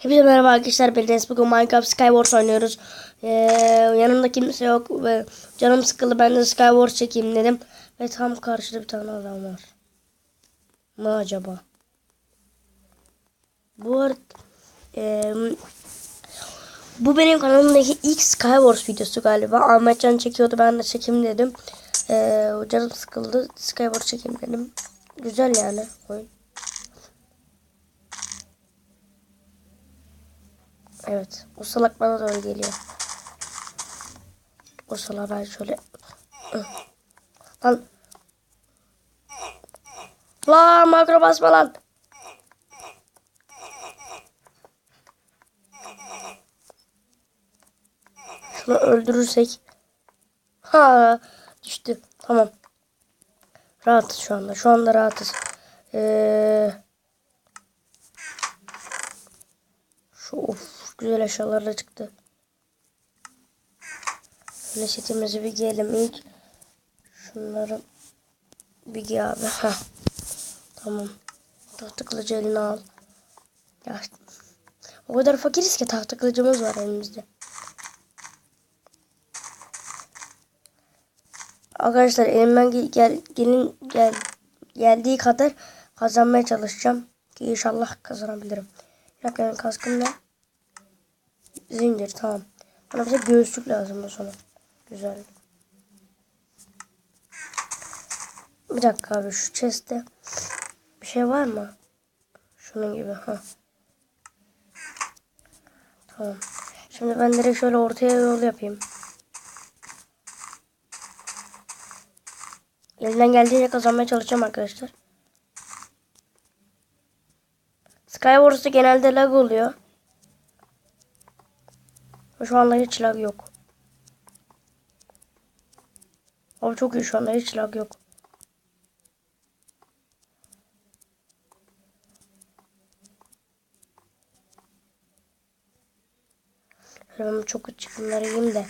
Hepinize merhaba arkadaşlar. Ben Enes. Bugün Minecraft Skywars oynuyoruz. Ee, yanımda kimse yok ve canım sıkıldı. Ben de Skywars çekeyim dedim. Ve tam karşıda bir tane adam var. Ne acaba? Bu arada ee, bu benim kanalımdaki ilk Skywars videosu galiba. Ahmetcan çekiyordu. Ben de çekeyim dedim. Ee, canım sıkıldı. Skywars çekeyim dedim. Güzel yani oyun. Evet. O salak bana doğru geliyor. O salağa ben şöyle... Lan. Lan makro basma lan. Şunu öldürürsek. Ha düştü. Tamam. Rahatız şu anda. Şu anda rahatız. Ee, şu of güzel eşyalar da çıktı. Şöyle setimizi bir giyelim ilk. Şunları bir giy abi. Heh. Tamam. Tahta kılıcı eline al. Ya, o kadar fakiriz ki tahta kılıcımız var elimizde. Arkadaşlar elimden gel, gel, gelin, gel, geldiği kadar kazanmaya çalışacağım. Ki inşallah kazanabilirim. Bir dakika benim kaskım ne? Zincir tamam. Bana bize göğüslük lazım bu sonra. Güzel. Bir dakika abi şu chest'te bir şey var mı? Şunun gibi. ha. Tamam. Şimdi ben direkt şöyle ortaya yol yapayım. Elimden geldiğince kazanmaya çalışacağım arkadaşlar. Skywars'ta genelde lag oluyor. Şu anda hiç lag yok. Abi çok iyi şu anda hiç lag yok. Ben çok küçük bunları yiyeyim de.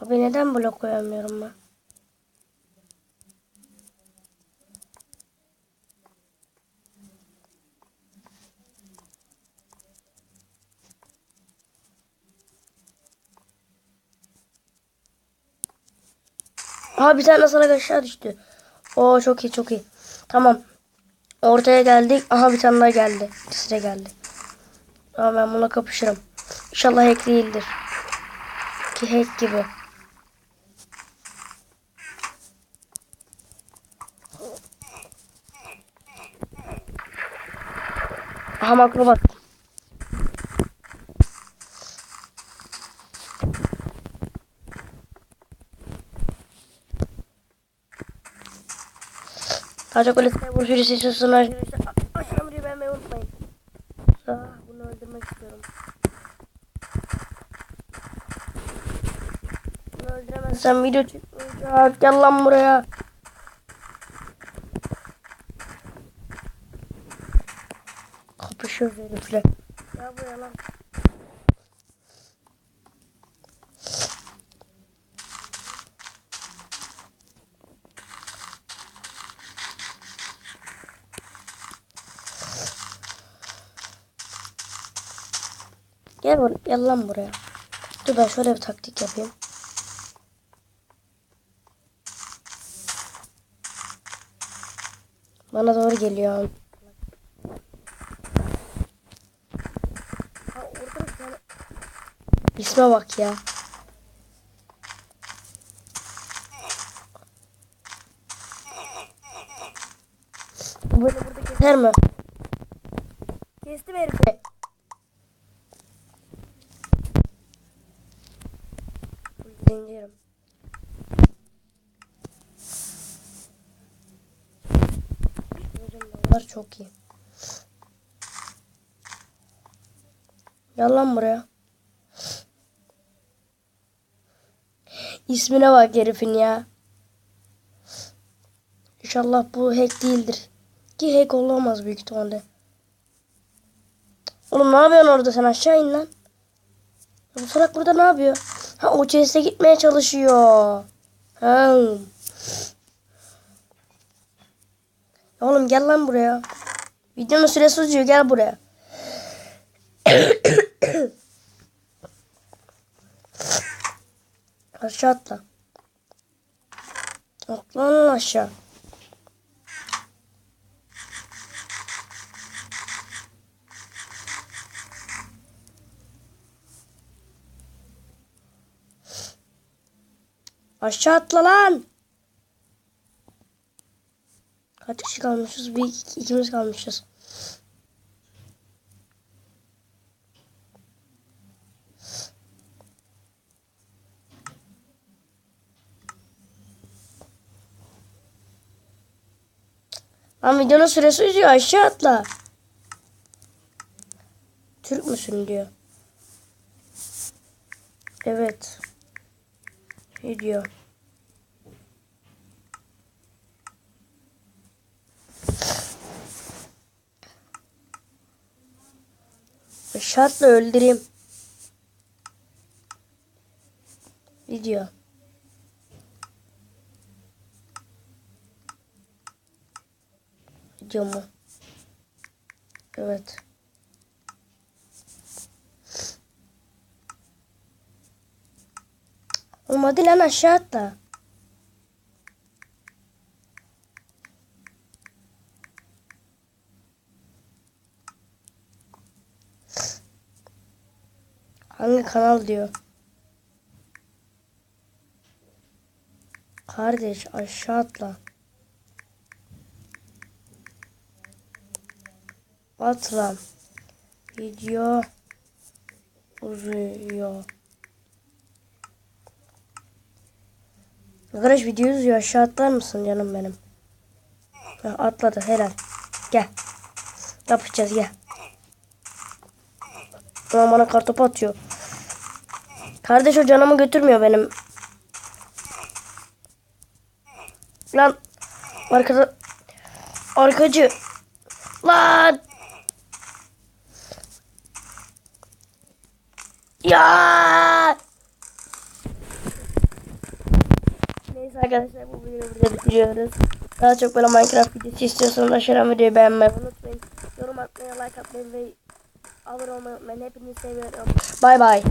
Abi neden blok koyamıyorum ben? Aha bir tane salak aşağı düştü. Oo çok iyi çok iyi. Tamam. Ortaya geldik. Aha bir tane daha geldi. İkisi geldi. Tamam ben buna kapışırım. İnşallah hack değildir. Ki hack gibi. Aha. Daha çok öyle bu süresi istiyorsun arkadaşlar. Aşağı videoyu beğenmeyi unutmayın. Ah, bunu öldürmek istiyorum. Bunu öldüremezsem video çıkmayacak. Gel lan buraya. Kapışıyoruz herifle. Ya buraya lan. Gel, bur gel buraya. Dur ben şöyle bir taktik yapayım. Bana doğru geliyor. Ha, orada bir tane- İsme bak ya. Böyle burada keser mi? Kestim herifi. Zincirim. Bunlar çok iyi. Gel lan buraya. İsmine bak herifin ya. İnşallah bu hack değildir. Ki hack olamaz büyük ihtimalle. Oğlum ne yapıyorsun orada sen aşağı in lan. Bu salak burada ne yapıyor? Ha o chest'e gitmeye çalışıyor. Ha. Oğlum gel lan buraya. Videonun süresi uzuyor gel buraya. Aşağı atla. Atla lan aşağı. Aşağı atla lan. Kaç kişi kalmışız? Bir iki, ikimiz kalmışız. Lan videonun süresi uzuyor. Aşağı atla. Türk müsün diyor. Evet. Ne diyor? Şartla öldüreyim. Video. Mu? Evet. Oğlum hadi lan aşağı atla. Hangi kanal diyor? Kardeş aşağı atla. Atla. Video uzuyor. Arkadaş video uzuyor. Aşağı atlar mısın canım benim? Ha, atladı helal. Gel. Yapacağız gel. Ulan bana kartopu atıyor. Kardeş o canımı götürmüyor benim. Lan arkada arkacı lan ya Neyse arkadaşlar bu videoyu burada bitiriyoruz. Daha çok böyle Minecraft videosu istiyorsanız aşağıdan videoyu beğenmeyi unutmayın. Yorum atmayı, like atmayı ve abone olmayı unutmayın. Hepinizi seviyorum. Bay bay.